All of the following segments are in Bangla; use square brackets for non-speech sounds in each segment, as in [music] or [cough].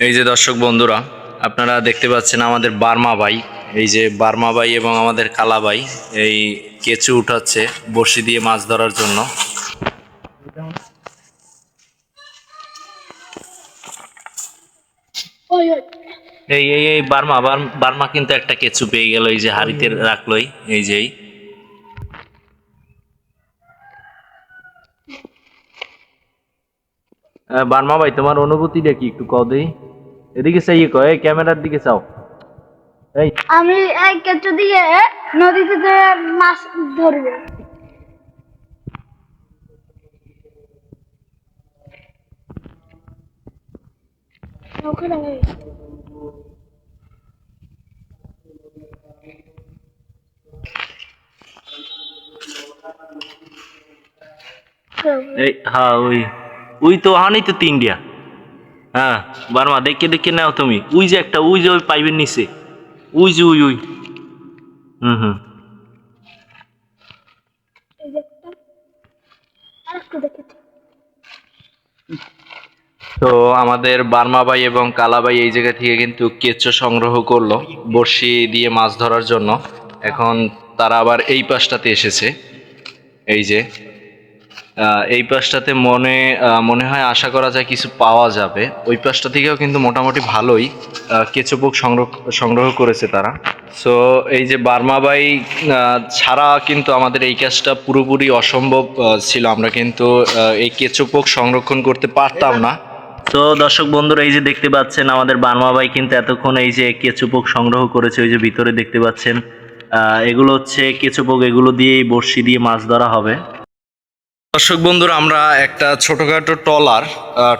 এই যে দর্শক বন্ধুরা, আপনারা দেখতে পাচ্ছেন আমাদের বার্মা ভাই। এই যে বার্মা ভাই এবং আমাদের কালা ভাই, এই কেঁচু উঠাচ্ছে বড়শি দিয়ে মাছ ধরার জন্য। এই এই এই বার্মা, বার্ম- কিন্তু একটা কেঁচু পেয়ে গেল, এই যে হাড়িতে রাখলোই, এই যে এই। আহ, বার্মা ভাই তোমার অনুভূতিটা কি একটু কও দেই? এদিকে চাইয়ে কয় এই ক্যামেরার দিকে চাও। এই। আমি এই কেঁচু দিয়ে নদীতে যে মাছ ধরবো। ওখানে এই হ্যাঁ ওই। ওই তো হানি তো তিনডিয়া হ্যাঁ বার্মা দেখে দেখে নাও তুমি। ওই যে একটা ওই যে ওই পাইবেন নিচে। ওই যে ওই ওই। হুম হুম। তো আমাদের বার্মা ভাই এবং কালা ভাই এই জায়গা থেকে কিন্তু কেঁচো সংগ্রহ করল বড়শি দিয়ে মাছ ধরার জন্য। এখন তারা আবার এই পাশটাতে এসেছে। এই যে এই পাশটাতে মনে মনে হয় আশা করা যায় কিছু পাওয়া যাবে। ওই পাশটা থেকেও কিন্তু মোটামুটি ভালোই কেঁচো পোক সংগ্রহ সংগ্রহ করেছে তারা। সো এই যে বার্মা ভাই আহ, ছাড়া কিন্তু আমাদের এই কাজটা পুরোপুরি অসম্ভব ছিল। আমরা কিন্তু এই কেঁচো পোক সংরক্ষণ করতে পারতাম না। তো দর্শক বন্ধুরা এই যে দেখতে পাচ্ছেন আমাদের বার্মা ভাই কিন্তু এতক্ষণ এই যে কেঁচো পোক সংগ্রহ করেছে ওই যে ভিতরে দেখতে পাচ্ছেন এগুলো হচ্ছে কেঁচো পোক এগুলো দিয়েই বড়শি দিয়ে মাছ ধরা হবে। দর্শক বন্ধুরা আমরা একটা ছোটখাটো টলার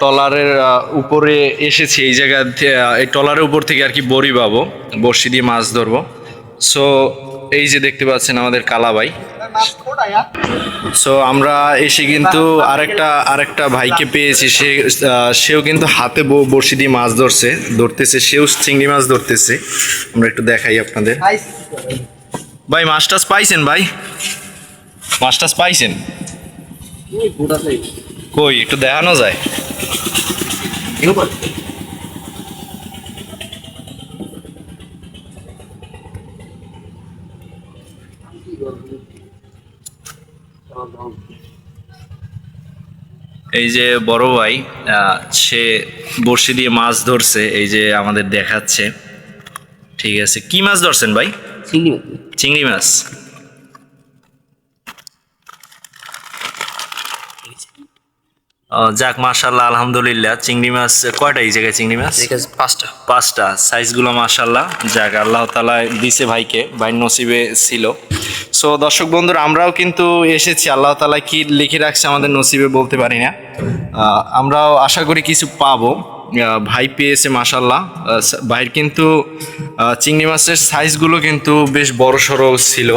টলারের উপরে এসেছি। এই জায়গা এই টলারের উপর থেকে আর কি বড়ি পাবো বড়শি দিয়ে মাছ ধরবো। সো এই যে দেখতে পাচ্ছেন আমাদের কালাবাই। সো আমরা এসে কিন্তু আরেকটা আরেকটা ভাইকে পেয়েছি। সে সেও কিন্তু হাতে বড়শি দিয়ে মাছ ধরছে ধরতেছে সেও চিংড়ি মাছ ধরতেছে। আমরা একটু দেখাই আপনাদের। ভাই মাছ টাছ পাইছেন ভাই? মাছ টাছ পাইছেন? কই একটু দেখানো যায়? এই যে বড় ভাই আহ, সে বড়শি দিয়ে মাছ ধরছে এই যে আমাদের দেখাচ্ছে। ঠিক আছে কি মাছ ধরছেন ভাই? চিংড়ি মাছ। যাক মাশাল্লাহ আলহামদুলিল্লাহ। চিংড়ি মাছ কয়টা এই জায়গায় চিংড়ি মাছ? পাঁচটা। পাঁচটা। সাইজগুলো মাশাল্লাহ যাক আল্লাহ তালা দিছে ভাইকে ভাই নসিবে ছিল। সো দর্শক বন্ধুরা আমরাও কিন্তু এসেছি। আল্লাহ তালা কি লিখে রাখছে আমাদের নসিবে বলতে পারি না। আমরাও আশা করি কিছু পাবো। ভাই পেয়েছে মাশাল্লাহ আহ, ভাইয়ের কিন্তু চিংড়ি মাছের সাইজগুলো কিন্তু বেশ বড় সড়ো ছিল।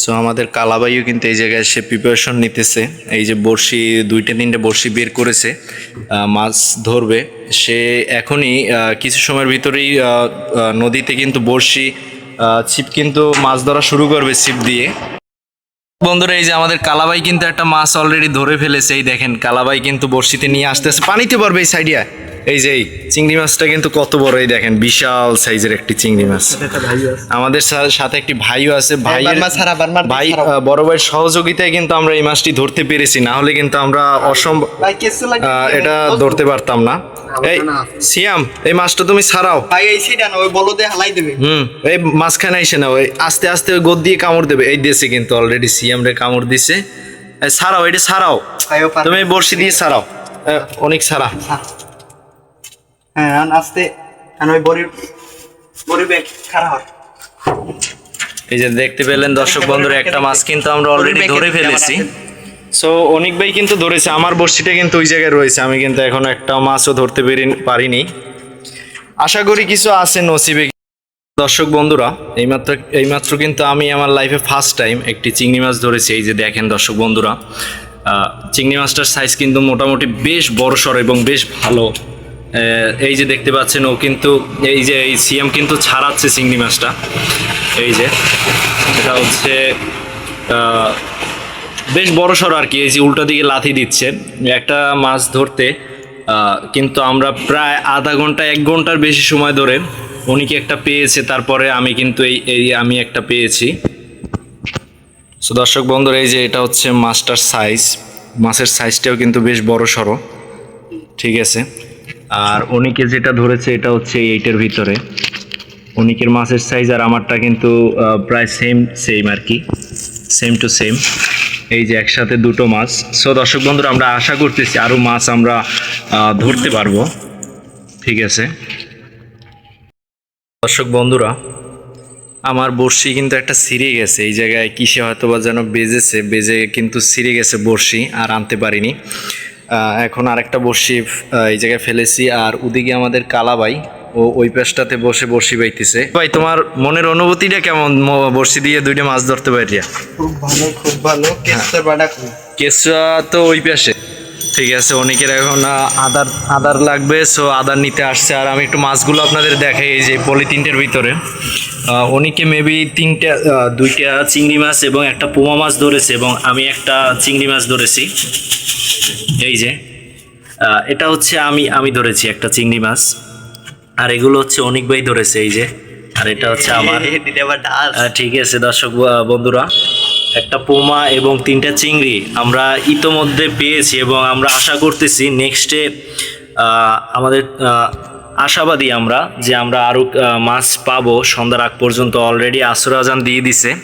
সো আমাদের কালাবাইও কিন্তু এই জায়গায় সে প্রিপারেশন নিতেছে। এই যে বড়শি দুইটা তিনটে বড়শি বের করেছে মাছ ধরবে। সে এখনই কিছু সময়ের ভিতরেই নদীতে কিন্তু বড়শি ছিপ কিন্তু মাছ ধরা শুরু করবে ছিপ দিয়ে। বন্ধুরা এই যে আমাদের কালাবাই কিন্তু একটা মাছ অলরেডি ধরে ফেলেছে এই দেখেন কালাবাই কিন্তু বড়শিতে নিয়ে আসতেছে। পানিতে পারবে এই সাইডিয়া এই যে চিংড়ি মাছটা কিন্তু কত বড় এই দেখেন বিশাল সাইজের একটি চিংড়ি মাছ। আমাদের সাথে একটি ভাইও আছে। ভাই বার্মার ভাই ছাড়াও। বড় ভাইয়ের সহযোগিতায় কিন্তু আমরা এই মাছটি ধরতে পেরেছি। না হলে কিন্তু আমরা অসম্ভব ভাই এটা ধরতে পারতাম না। এই সিয়াম এই মাছটা তুমি ছাড়াও। ভাই এই সিটা না ওই বলদে হালাই দেবে। হুম এই মাঝখানে এসে না ওই আস্তে আস্তে ওই গোদ দিয়ে কামড় দেবে। এই দেশে কিন্তু অলরেডি সিএম রে কামড় দিছে। ছাড়াও এটা ছাড়াও। তুমি বড়শি দিয়ে ছাড়াও। অনেক ছাড়া। হ্যাঁ। আস্তে আন ওই ব্যাগ খারাপ হয়। এই যে দেখতে পেলেন দর্শক বন্ধুরা একটা মাছ কিন্তু আমরা অলরেডি ধরে ফেলেছি। সো অনেক ভাই কিন্তু ধরেছে, আমার বড়শিটা কিন্তু ওই জায়গায় রয়েছে, আমি কিন্তু এখন একটা মাছও ধরতে পেরি- পারিনি। আশা করি কিছু আছে নসিবে। দর্শক বন্ধুরা, এইমাত্র এইমাত্র কিন্তু আমি আমার লাইফে ফার্স্ট টাইম একটি চিংড়ি মাছ ধরেছি, এই যে দেখেন দর্শক বন্ধুরা। চিংড়ি মাছটার সাইজ কিন্তু মোটামুটি বেশ বড়সড় এবং বেশ ভালো। এই যে দেখতে পাচ্ছেন, ও কিন্তু এই যে এই সিএম কিন্তু ছাড়াচ্ছে চিংড়ি মাছটা। এই যে, এটা হচ্ছে বেশ বড় সড় আর কি, এই যে উল্টো দিকে লাথি দিচ্ছে। একটা মাছ ধরতে কিন্তু আমরা প্রায় আধা ঘণ্টা, এক ঘণ্টার বেশি সময় ধরে উনিকে একটা পেয়েছে, তারপরে আমি কিন্তু এই এই আমি একটা পেয়েছি। সো দর্শক বন্ধুরা, এই যে এটা হচ্ছে মাস্টার সাইজ মাছের সাইজটাও কিন্তু বেশ বড় সড়ো। ঠিক আছে? আর অনিকে যেটা ধরেছে, এটা হচ্ছে এইটার ভিতরে। অনিকের মাছের সাইজ আর আমারটা কিন্তু প্রায় সেম সেম আর কি। সেম টু সেম এই যে একসাথে দুটো মাছ। সো দর্শক বন্ধুরা, আমরা আশা করতেছি আরও মাছ আমরা ধরতে পারব। ঠিক আছে? দর্শক বন্ধুরা, আমার বড়শি কিন্তু একটা ছিঁড়ে গেছে। এই জায়গায় কিসে হয়তো বা যেন বেজেছে, বেজে কিন্তু ছিঁড়ে গেছে বড়শি আর আনতে পারিনি। এখন আরেকটা বড়শি এই জায়গায় ফেলেছি। আর ওদিকে আমাদের কালাবাই ও ওই পাশটাতে বসে বড়শি বাইতেছে। ভাই তোমার মনের অনুভূতিটা কেমন? বড়শি দিয়ে দুইটা মাছ ধরতে পারিয়া? খুব ভালো খুব ভালো। কেসটা বাড়া খুব। তো ওই পাশে। ঠিক আছে অনেকের এখন আদার আদার লাগবে সো আদার নিতে আসছে। আর আমি একটু মাছগুলো আপনাদের দেখাই এই যে পলিথিনটার ভিতরে। অনেকে মেবি তিনটা দুইটা চিংড়ি মাছ এবং একটা পোমা মাছ ধরেছে এবং আমি একটা চিংড়ি মাছ ধরেছি। এই যে এটা হচ্ছে আমি আমি ধরেছি একটা চিংড়ি মাছ। আর এগুলো হচ্ছে অনেক ভাই ধরেছে এই যে। আর এটা হচ্ছে আমার। [laughs] ঠিক আছে দর্শক বন্ধুরা। একটা পোমা এবং তিনটা চিংড়ি আমরা ইতোমধ্যে পেয়েছি এবং আমরা আশা করতেছি নেক্সটে আমাদের আশাবাদী আমরা যে আমরা আরও মাছ পাবো। সন্ধ্যার আগ পর্যন্ত অলরেডি আসর আজান দিয়ে দিছে।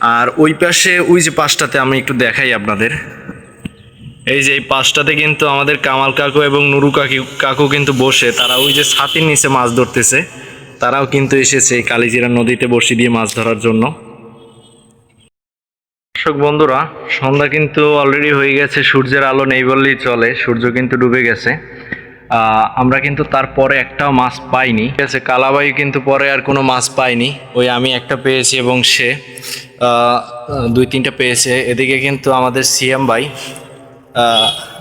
আর ওই পাশে ওই যে পাশটাতে আমি একটু দেখাই আপনাদের। এই যে এই পাশটাতে কিন্তু আমাদের কামাল কাকু এবং নুরু কাকি, কাকু কিন্তু বসে। তারা ওই যে ছাতির নিচে মাছ ধরতেছে। তারাও কিন্তু এসেছে এই কালিজিরা নদীতে বসি দিয়ে মাছ ধরার জন্য। দর্শক বন্ধুরা, সন্ধ্যা কিন্তু অলরেডি হয়ে গেছে, সূর্যের আলো নেই বললেই চলে, সূর্য কিন্তু ডুবে গেছে। আমরা কিন্তু তারপরে একটাও মাছ পাইনি। ঠিক আছে কালাবাই কিন্তু পরে আর কোনো মাছ পাইনি। ওই আমি একটা পেয়েছি এবং সে দুই তিনটা পেয়েছে। এদিকে কিন্তু আমাদের সিএম ভাই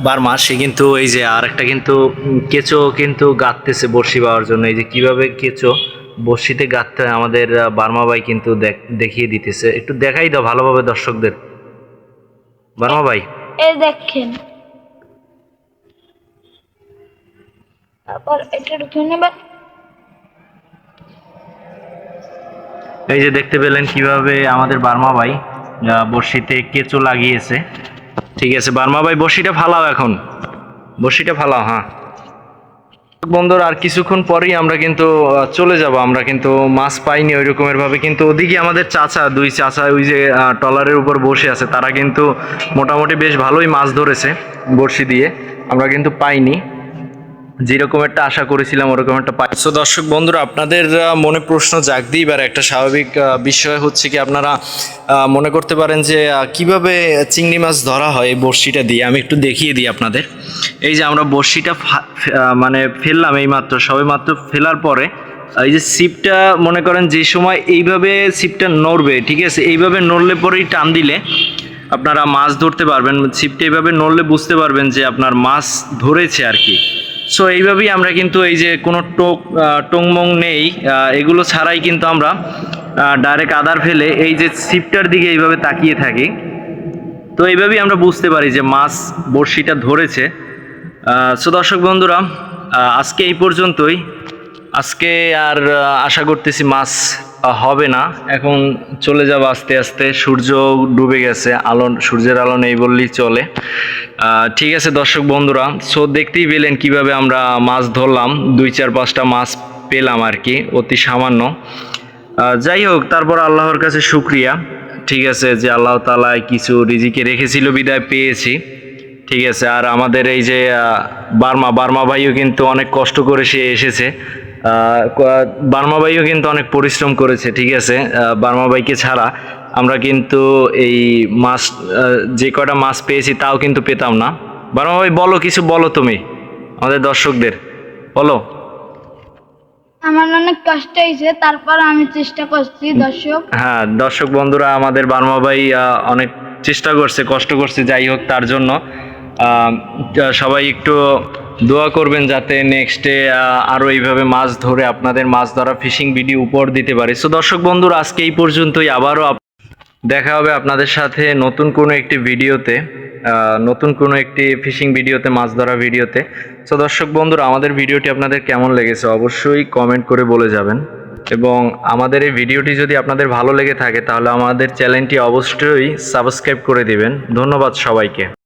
বার্মা সে কিন্তু এই যে আর একটা কিন্তু কেঁচো কিন্তু গাঁততেছে বড়শি পাওয়ার জন্য। এই যে কীভাবে কেঁচো বড়শিতে গাঁততে হয় আমাদের বার্মা ভাই কিন্তু দেখিয়ে দিতেছে। একটু দেখাই দাও ভালোভাবে দর্শকদের। বার্মা ভাই। এই দেখেন। তারপর এটা ঢুকে নেবেন। এই যে দেখতে পেলেন কীভাবে আমাদের বার্মা ভাই আহ, বড়শিতে কেঁচো লাগিয়েছে। ঠিক আছে, বার্মা ভাই বসিটা ফালাও এখন। বসিটা ফালাও হ্যাঁ। বন্ধুরা, আর কিছুক্ষণ পরেই আমরা কিন্তু চলে যাব। আমরা কিন্তু মাছ পাইনি ওই রকমের ভাবে, কিন্তু ওদিকে আমাদের চাচা, দুই চাচা ওই যে টলারের উপর বসে আছে। তারা কিন্তু মোটামুটি বেশ ভালোই মাছ ধরেছে বড়শি দিয়ে। আমরা কিন্তু পাইনি। যেরকম একটা আশা করেছিলাম ওরকম একটা পাই। সো দর্শক বন্ধুরা, আপনাদের মনে প্রশ্ন জাগ দিই এবার একটা স্বাভাবিক বিষয় হচ্ছে কি, আপনারা মনে করতে পারেন যে কীভাবে চিংড়ি মাছ ধরা হয় এই বড়শিটা দিয়ে? আমি একটু দেখিয়ে দিই আপনাদের। এই যে আমরা বড়শিটা মানে ফেললাম এই মাত্র, সবে মাত্র ফেলার পরে এই যে সিপটা মনে করেন যে সময় এইভাবে সিপটা নড়বে, ঠিক আছে? এইভাবে নড়লে পরেই টান দিলে আপনারা মাছ ধরতে পারবেন। ছিপটা এইভাবে নড়লে বুঝতে পারবেন যে আপনার মাছ ধরেছে আর কি। সো এইভাবেই আমরা কিন্তু এই যে কোনো টোক টংমং নেই এগুলো ছাড়াই কিন্তু আমরা ডাইরেক্ট আদার ফেলে এই যে ছিপটার দিকে এইভাবে তাকিয়ে থাকি। তো এইভাবেই আমরা বুঝতে পারি যে মাছ বড়শিটা ধরেছে। সো দর্শক বন্ধুরা আজকে এই পর্যন্তই। আজকে আর আশা করতেছি মাছ হবে না। এখন চলে যাব আস্তে আস্তে। সূর্য ডুবে গেছে, আলো, সূর্যের আলো নেই বললেই চলে। ঠিক আছে দর্শক বন্ধুরা সো দেখতেই পেলেন কীভাবে আমরা মাছ ধরলাম, দুই চার পাঁচটা মাছ পেলাম আর কি, অতি সামান্য। যাই হোক, তারপর আল্লাহর কাছে শুক্রিয়া, ঠিক আছে যে আল্লাহ তালায় কিছু রিজিকে রেখেছিল, বিদায় পেয়েছি, ঠিক আছে। আর আমাদের এই যে বার্মা বার্মা ভাইও কিন্তু অনেক কষ্ট করে সে এসেছে বার্মা ভাইও কিন্তু অনেক পরিশ্রম করেছে, ঠিক আছে। বার্মা ভাইকে ছাড়া আমরা কিন্তু এই মাছ যে কটা মাছ পেয়েছি তাও কিন্তু পেতাম না। বার্মা ভাই বলো কিছু বলো তুমি আমাদের দর্শকদের। বলো। আমার অনেক কষ্ট হয়েছে তারপর আমি চেষ্টা করছি দর্শক। হ্যাঁ দর্শক বন্ধুরা আমাদের বার্মা ভাই অনেক চেষ্টা করছে কষ্ট করছে যাই হোক তার জন্য। সবাই একটু দোয়া করবেন যাতে নেক্সটে আরও এইভাবে মাছ ধরে আপনাদের মাছ ধরা ফিশিং ভিডিও উপর দিতে পারি। সো দর্শক বন্ধুরা আজকে এই পর্যন্তই আবারও দেখা হবে আপনাদের সাথে নতুন কোনো একটি ভিডিওতে নতুন কোনো একটি ফিশিং ভিডিওতে, মাছ ধরা ভিডিওতে। সো দর্শক বন্ধুরা, আমাদের ভিডিওটি আপনাদের কেমন লেগেছে অবশ্যই কমেন্ট করে বলে যাবেন। এবং আমাদের এই ভিডিওটি যদি আপনাদের ভালো লেগে থাকে, তাহলে আমাদের চ্যানেলটি অবশ্যই সাবস্ক্রাইব করে দিবেন। ধন্যবাদ সবাইকে।